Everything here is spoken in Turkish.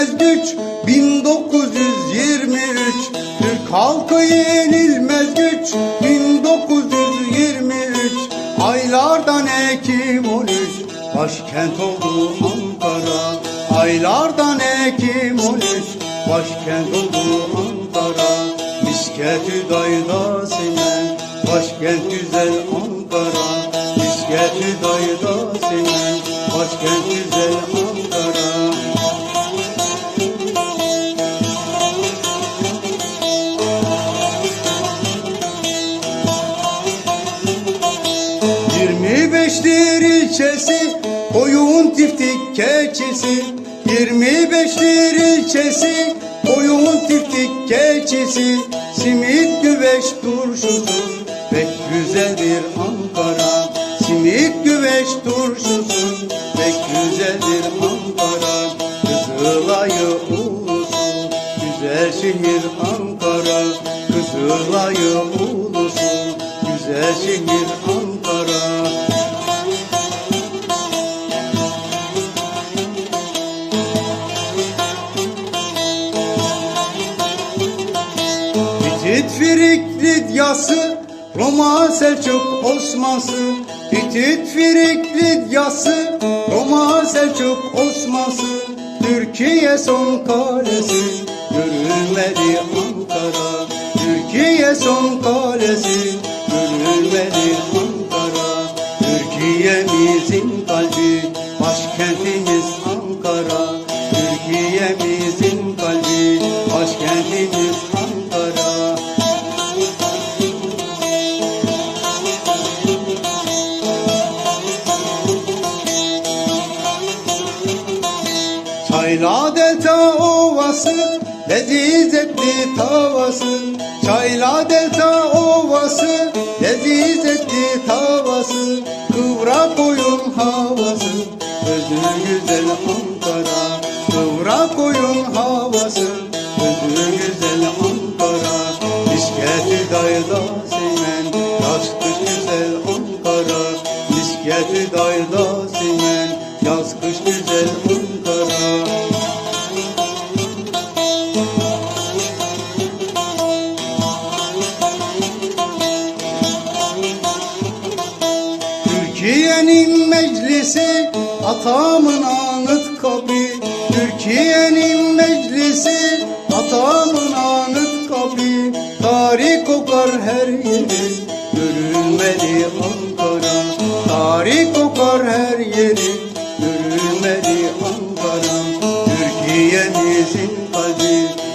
Yenilmez güç 1923 Türk halkı yenilmez güç 1923 Aylardan Ekim 13 Başkent oldu Ankara. Aylardan Ekim 13 Başkent oldu Ankara. Misketi dayda sene. Başkent güzel Ankara. Misketi dayda sene. Başkent güzel Ankara 25'tir ilçesi Koyun tiftik keçisi. 25'tir ilçesi Koyun tiftik keçisi. Simit güveç turşusu Pek güzeldir Ankara. Simit güveç turşusu Pek güzeldir Ankara. Kızılayı ulusu Güzel şehir Ankara. Kızılayı ulusu Güzel şehir Ankara Hitit Firik Lidyası Roma Selçuk Osmansı. Hitit Firik Lidyası Roma Selçuk Osmansı. Türkiye son kalesi Görülmedi Ankara. Türkiye son kalesi Görülmedi Ankara. Türkiye'mizin kalbi Başkentimiz Ankara. Türkiye'mizin kalbi Başkentimiz Çayla delta ovası Leziz etli tavası. Çayla delta ovası Leziz etli tavası. Kıvrak koyun havası Özü güzel Ankara. Kıvrak koyun havası Özü güzel Ankara. Misketi dayda semen Yaz kış güzel Ankara. Misketi dayda semen Yaz kış güzel Ankara Türkiye'nin meclisi atamın anıt kapı. Türkiye'nin meclisi atamın anıt kapı. Tarih kokar her yeri görülmeli Ankara. Tarih kokar her yeri görülmeli Ankara. Türkiye'mizin kalbi